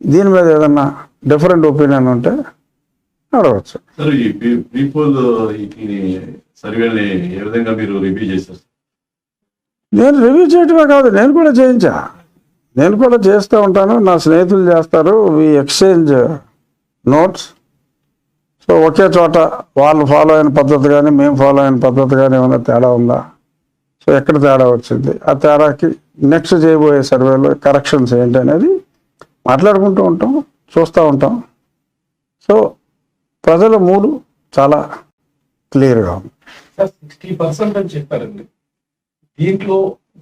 దీని మీద ఏదన్నా డిఫరెంట్ ఒపీనియన్ ఉంటే అడగచ్చు. ఈ ఈ నేను రివ్యూ చేయటమే కాదు నేను కూడా చేయించా. నేను కూడా చేస్తూ ఉంటాను నా స్నేహితులు చేస్తారు వి ఎక్స్చేంజ్ నోట్స్ సో ఒకే చోట వాళ్ళు ఫాలో అయిన పద్ధతి కానీ మేము ఫాలో అయిన పద్ధతి కానీ ఏమైనా తేడా ఉందా? సో ఎక్కడ తేడా వచ్చింది? ఆ తేడాకి నెక్స్ట్ చేయబోయే సర్వేలో కరెక్షన్స్ ఏంటి అనేది మాట్లాడుకుంటూ ఉంటాం చూస్తూ ఉంటాం. సో ప్రజల మూడు చాలా క్లియర్గా ఉంది. సిక్స్టీ పర్సెంట్ అని చెప్పారండి. దీంట్లో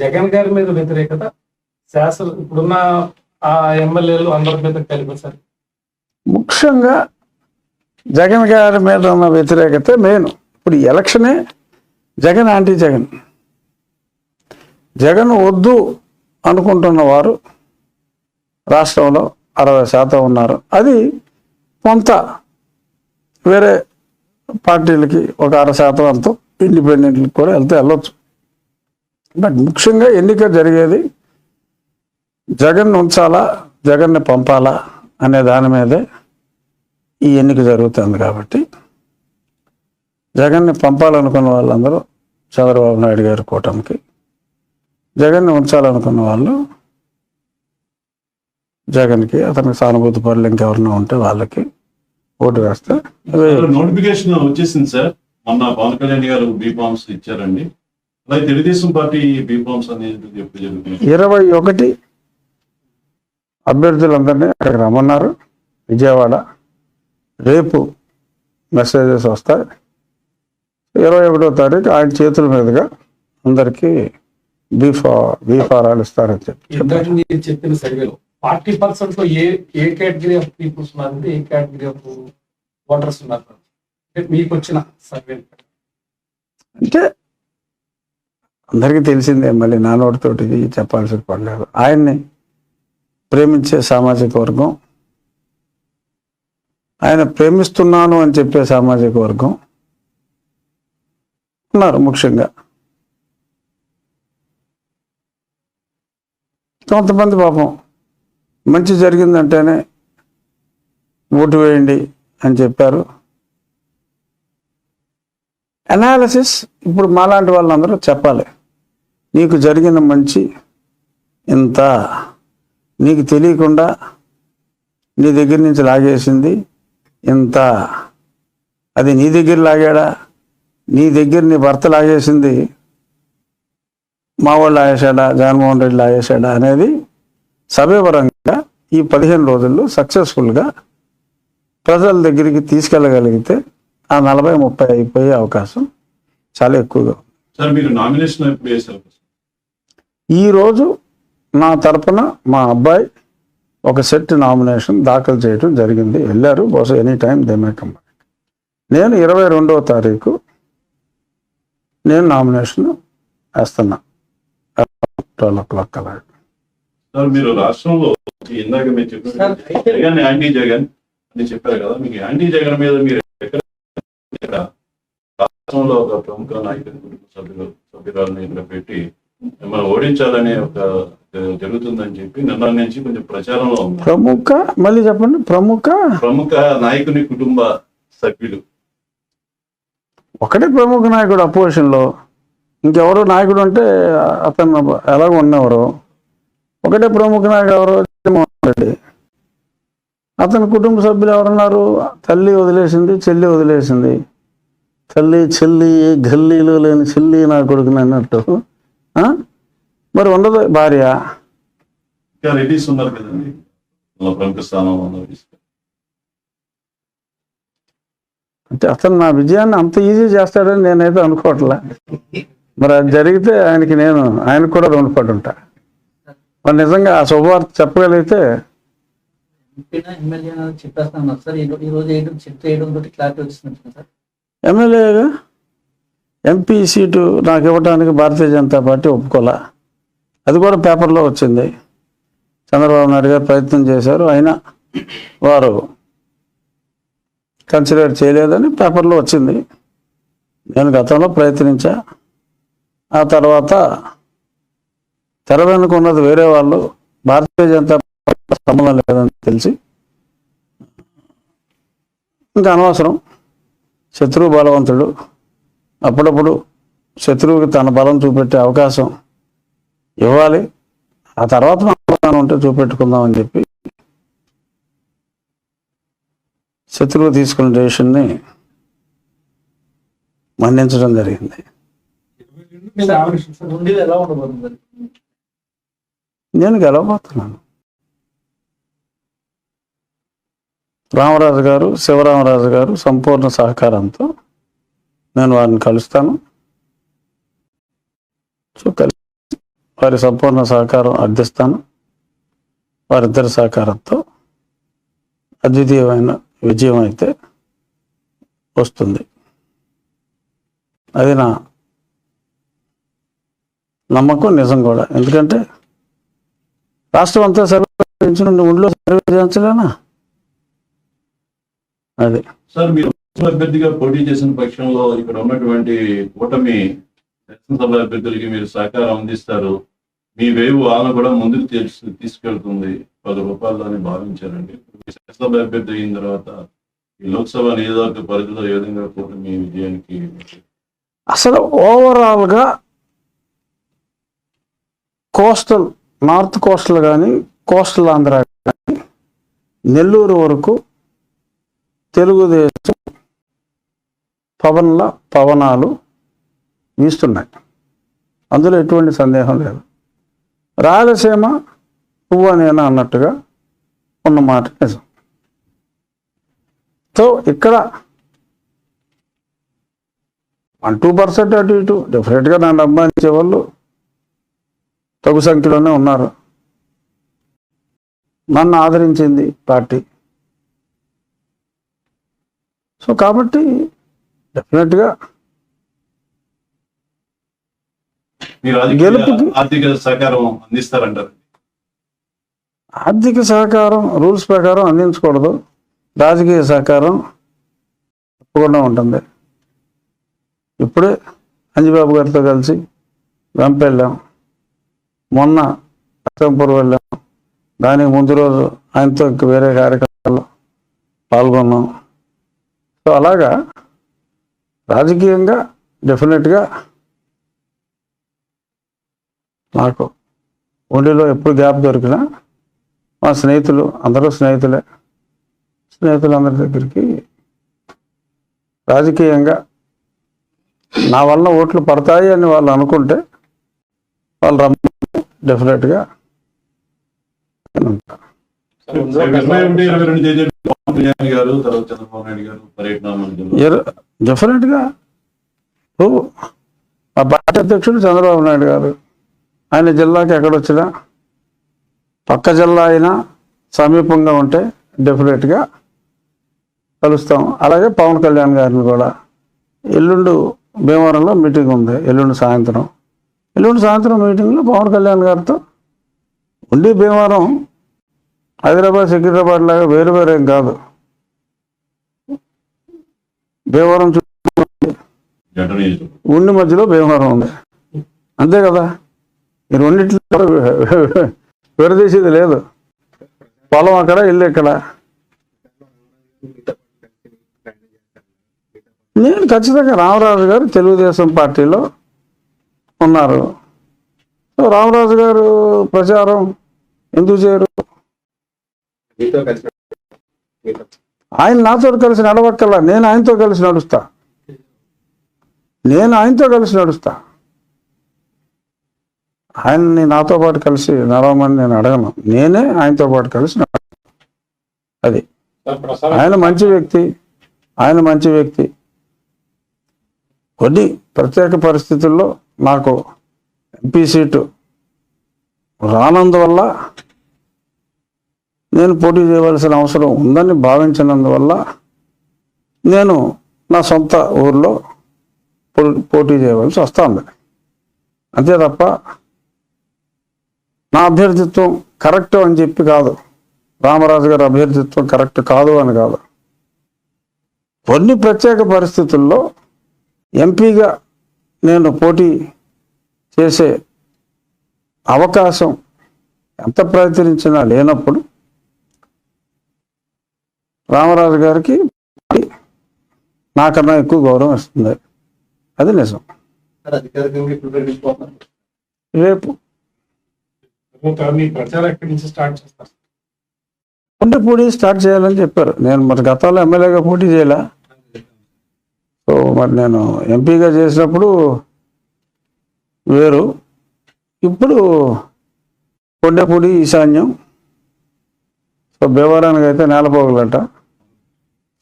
జగన్ గారి మీద వ్యతిరేకత శాసన ఇప్పుడున్న ఆ ఎమ్మెల్యేలు అందరి మీద కలిపి సార్. ముఖ్యంగా జగన్ గారి మీద ఉన్న వ్యతిరేకత మెయిన్. ఇప్పుడు ఎలక్షనే జగన్ యాంటీ జగన్. జగన్ వద్దు అనుకుంటున్న వారు రాష్ట్రంలో అరవై శాతం ఉన్నారు. అది కొంత వేరే పార్టీలకి ఒక అర శాతం అంతా ఇండిపెండెంట్లకు కూడా వెళ్తే వెళ్ళొచ్చు. బట్ ముఖ్యంగా ఎన్నిక జరిగేది జగన్ ఉంచాలా జగన్ని పంపాలా అనే దాని మీదే ఈ ఎన్నిక జరుగుతుంది కాబట్టి జగన్ని పంపాలనుకున్న వాళ్ళందరూ చంద్రబాబు నాయుడు గారి కూటమికి జగన్ని ఉంచాలనుకున్న వాళ్ళు జగన్కి అతనికి సానుభూతి పనులు ఇంకెవరైనా ఉంటే వాళ్ళకి ఓటు వేస్తే నోటిఫికేషన్ వచ్చేసింది సార్. మొన్న పవన్ కళ్యాణ్ గారు బీఫామ్స్ ఇచ్చారండి. అలాగే తెలుగుదేశం పార్టీ బీఫామ్స్ అనేది ఇరవై ఒకటి అభ్యర్థులందరినీ అక్కడికి రమ్మన్నారు. విజయవాడ రేపు మెసేజెస్ వస్తాయి. ఇరవై ఒకటో తారీఖు ఆయన చేతుల మీదుగా అందరికీ బీఫా బీఫారాలు ఇస్తారని చెప్పి చెప్పిన సర్వేలో ఫార్టీ పర్సెంట్లో A A category of peoples ఉన్నారంటే ఏ కేటగిరీ ఆఫ్ ఓటర్స్ ఉన్నారు? అంటే మీకు వచ్చిన సర్వే అంటే అందరికీ తెలిసిందే మళ్ళీ నా నోటితోటి చెప్పాల్సిన పని లేదు ఆయన్ని ప్రేమించే సామాజిక వర్గం ఆయన ప్రేమిస్తున్నాను అని చెప్పే సామాజిక వర్గం ఉన్నారు ముఖ్యంగా. కొంతమంది పాపం మంచి జరిగిందంటేనే ఓటు వేయండి అని చెప్పారు. అనాలిసిస్ ఇప్పుడు మాలాంటి వాళ్ళందరూ చెప్పాలి. నీకు జరిగిన మంచి ఇంత నీకు తెలియకుండా నీ దగ్గర నుంచి లాగేసింది ఇంత అది నీ దగ్గర లాగాడా? నీ దగ్గర నీ భర్త లాగేసింది మా వాళ్ళు లాగేశాడా? జగన్మోహన్ రెడ్డి లాగేశాడా? అనేది సవివరంగా ఈ పదిహేను రోజుల్లో సక్సెస్ఫుల్గా ప్రజల దగ్గరికి తీసుకెళ్ళగలిగితే ఆ నలభై ముప్పై అయిపోయే అవకాశం చాలా ఎక్కువగా ఉంది. సార్ మీరు నామినేషన్ ఎప్పుడు వేశారు? ఈరోజు నా తరపున మా అబ్బాయి ఒక సెట్ నామినేషన్ దాఖలు చేయడం జరిగింది. వెళ్ళారు. బహుశా any time they may come back. నేను ఇరవై రెండవ తారీఖు నేను నామినేషన్ వేస్తున్నా. ట్వెల్వ్ ఓ క్లాక్ అలా సార్ మీరు రాష్ట్రంలో ఇందాక మీరు చెప్పారు జగన్ యాంటీ జగన్ అని చెప్పారు కదా మీకు యాంటీ జగన్ మీద మీరు ఎక్కడ రాష్ట్రంలో ఒక ప్రముఖ నాయకుడి కుటుంబ సభ్యులు సభ్యురాలను ఇక్కడ పెట్టి మిమ్మల్ని ఓడించాలనే ఒక జరుగుతుందని చెప్పి నిన్న నుంచి కొంచెం ప్రచారంలో ఉంది ప్రముఖ? మళ్ళీ చెప్పండి ప్రముఖ? ప్రముఖ నాయకుని కుటుంబ సభ్యులు. ఒకటే ప్రముఖ నాయకుడు అపోజిషన్లో. ఇంకెవరు నాయకుడు అంటే అతను ఎలాగ ఉన్నవారు. ఒకటే ప్రముఖ నాయకుడు ఎవరు జగన్మోహన్ రెడ్డి. అతని కుటుంబ సభ్యులు ఎవరున్నారు? తల్లి వదిలేసింది చెల్లి వదిలేసింది. తల్లి చెల్లి గల్లీలో లేని చెల్లి నా కొడుకుని అన్నట్టు? మరి ఉండదు భార్య. రెడ్డిస్ ఉన్నారు కదండి. ప్రముఖ అంటే అతను నా విజయాన్ని అంత ఈజీ చేస్తాడని నేనైతే అనుకోవట్లే. మరి అది జరిగితే ఆయనకి నేను ఆయనకు కూడా రుణపడి ఉంటా. మరి నిజంగా ఆ శుభవార్త చెప్పగలిగితే? ఎమ్మెల్యేగా ఎంపీ సీటు నాకు ఇవ్వడానికి భారతీయ జనతా పార్టీ ఒప్పుకోలే? అది కూడా పేపర్లో వచ్చింది. చంద్రబాబు నాయుడు గారు ప్రయత్నం చేశారు. అయినా వారు కన్సిడర్ చేయలేదని పేపర్లో వచ్చింది. నేను గతంలో ప్రయత్నించా. ఆ తర్వాత తెర వెనుక ఉన్నది వేరే వాళ్ళు భారతీయ జనతా పార్టీ సంబంధం లేదని తెలిసి ఇంకా అనవసరం. శత్రువు బలవంతుడు. అప్పుడప్పుడు శత్రువుకి తన బలం చూపెట్టే అవకాశం ఇవ్వాలి. ఆ తర్వాత మనం ఉంటే చూపెట్టుకుందాం అని చెప్పి శత్రువు తీసుకున్న డెసిషన్ని మన్నించడం జరిగింది ఉండేది ఎలా ఉండబోతుంది మరి నేను గెలవబోతున్నాను. రామరాజు గారు శివరామరాజు గారు సంపూర్ణ సహకారంతో నేను వారిని కలుస్తాను. సో కలిసి వారి సంపూర్ణ సహకారం అర్థిస్తాను వారిద్దరి సహకారంతో అద్వితీయమైన విజయం అయితే వస్తుంది. అది నా నమ్మకం నిజం కూడా. ఎందుకంటే రాష్ట్రం అంతా సర్వే ఊళ్ళో సర్వే చేయించలేనా? అది. సార్ మీరు అభ్యర్థిగా పోటీ చేసిన పక్షంలో ఇక్కడ ఉన్నటువంటి కూటమి శాసనసభ అభ్యర్థులకి మీరు సహకారం అందిస్తారు. మీ వేవు ఆమె కూడా ముందుకు తీసు- తీసుకెళ్తుంది. పది రూపాయలు అని భావించారండి. శాసనసభ అభ్యర్థి అయిన తర్వాత ఈ లోక్సభ నియోజకవర్గ పరిధిలో ఏ విధంగా కూటమి విజయానికి అసలు ఓవరాల్గా కోస్టల్ నార్త్ కోస్టల్ కానీ కోస్టల్ ఆంధ్ర కానీ నెల్లూరు వరకు తెలుగుదేశం పవన్ల పవనాలు వీస్తున్నాయి. అందులో ఎటువంటి సందేహం లేదు. రాయలసీమ నువ్వు నేను అన్నట్టుగా ఉన్న మాట నిజం. సో ఇక్కడ వన్ టూ పర్సెంట్ అటు ఇటు డెఫినెట్గా నన్ను అభిమానించే వాళ్ళు తగు సంఖ్యలోనే ఉన్నారు. నన్ను ఆదరించింది పార్టీ. సో కాబట్టి డెఫినెట్గా గెలుపుకి- ఆర్థిక సహకారం అందిస్తారంటారు. ఆర్థిక సహకారం రూల్స్ ప్రకారం అందించకూడదు. రాజకీయ సహకారం తప్పకుండా ఉంటుంది. ఇప్పుడే అంజిబాబు గారితో కలిసి వెంప వెళ్ళాం మొన్న అక్కంపూర్ వెళ్ళాం. దానికి ముందు రోజు ఆయనతో ఇంక వేరే కార్యక్రమాల్లో పాల్గొన్నాం. సో అలాగా రాజకీయంగా డెఫినెట్గా నాకు ఒండిలో ఎప్పుడు గ్యాప్ దొరికినా మా స్నేహితులు అందరూ స్నేహితులే. స్నేహితులందరి దగ్గరికి రాజకీయంగా నా వల్ల ఓట్లు పడతాయి అని వాళ్ళు అనుకుంటే వాళ్ళు రమ్మ డెఫినెట్గా డెఫినెట్గా ఓ మా పార్టీ అధ్యక్షుడు చంద్రబాబు నాయుడు గారు ఆయన జిల్లాకి ఎక్కడొచ్చినా పక్క జిల్లా అయినా సమీపంగా ఉంటే డెఫినెట్గా కలుస్తాం. అలాగే పవన్ కళ్యాణ్ గారిని కూడా. ఎల్లుండు భీమవరంలో మీటింగ్ ఉంది ఎల్లుండి సాయంత్రం. ఎల్లుండి సాయంత్రం మీటింగ్లో పవన్ కళ్యాణ్ గారితో ఉండి భీమవరం హైదరాబాద్ సికింద్రాబాద్ లాగా వేరు వేరేం కాదు. భీమవరం చుట్టూ ఉండి మధ్యలో భీమవరం ఉంది. అంతే కదా? ఈ రెండింటిలో విడదీసేది లేదు. పొలం అక్కడ ఇల్లు ఇక్కడ. నేను ఖచ్చితంగా రామరాజు గారు తెలుగుదేశం పార్టీలో ఉన్నారు. సో రామరాజు గారు ప్రచారం ఎందుకు చేయరు? ఆయన నాతో కలిసి నడవక్కల్లా నేను ఆయనతో కలిసి నడుస్తా. నేను ఆయనతో కలిసి నడుస్తా. ఆయన్ని నాతో పాటు కలిసి నడవమని నేను అడగను. నేనే ఆయనతో పాటు కలిసి అది. ఆయన మంచి వ్యక్తి ఆయన మంచి వ్యక్తి. కొన్ని ప్రత్యేక పరిస్థితుల్లో నాకు ఎంపీ సీటు రానందువల్ల నేను పోటీ చేయవలసిన అవసరం ఉందని భావించినందువల్ల నేను నా సొంత ఊర్లో పోటీ చేయవలసి వస్తుంది. అంతే తప్ప నా అభ్యర్థిత్వం కరెక్ట్ అని చెప్పి కాదు. రామరాజు గారి అభ్యర్థిత్వం కరెక్ట్ కాదు అని కాదు. కొన్ని ప్రత్యేక పరిస్థితుల్లో ఎంపీగా నేను పోటీ చేసే అవకాశం ఎంత ప్రయత్నించినా లేనప్పుడు రామరాజు గారికి నాకన్నా ఎక్కువ గౌరవం ఇస్తుంది అది నిజం. రేపు చేస్తారు కొండపూడి స్టార్ట్ చేయాలని చెప్పారు. నేను మరి గతంలో ఎమ్మెల్యేగా పోటీ చేయలే? సో మరి నేను ఎంపీగా చేసినప్పుడు వేరు. ఇప్పుడు కొండపూడి ఈశాన్యం. సో భీమవరానికి అయితే నేలపోగలట.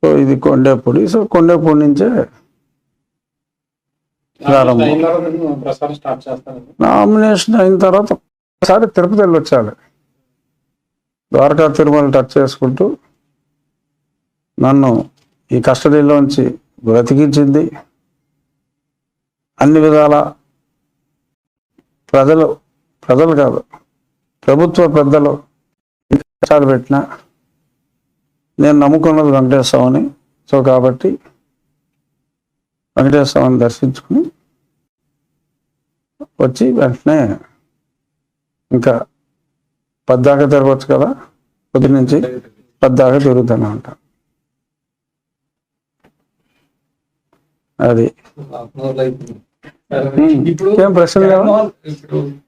సో ఇది కొండేపూడి. సో కొండేపూడి నుంచే ప్రారంభం. నామినేషన్ అయిన తర్వాత ఒకసారి తిరుపతి వెళ్ళి వచ్చాలి ద్వారకా తిరుమల టచ్ చేసుకుంటూ నన్ను ఈ కస్టడీలోంచి బ్రతికించింది. అన్ని విధాల ప్రజలు ప్రజలు కాదు ప్రభుత్వ పెద్దలు కష్టాలు పెట్టినా నేను నమ్ముకున్నది వెంకటేశ్వరని సో కాబట్టి వెంకటేశ్వరని దర్శించుకుని వచ్చి వెంటనే ఇంకా పద్దాకా తిరగచ్చు కదా పొద్దు నుంచి పద్దాకా తిరుగుతూనే ఉంటా అది. ఇప్పుడు ఏం ప్రశ్న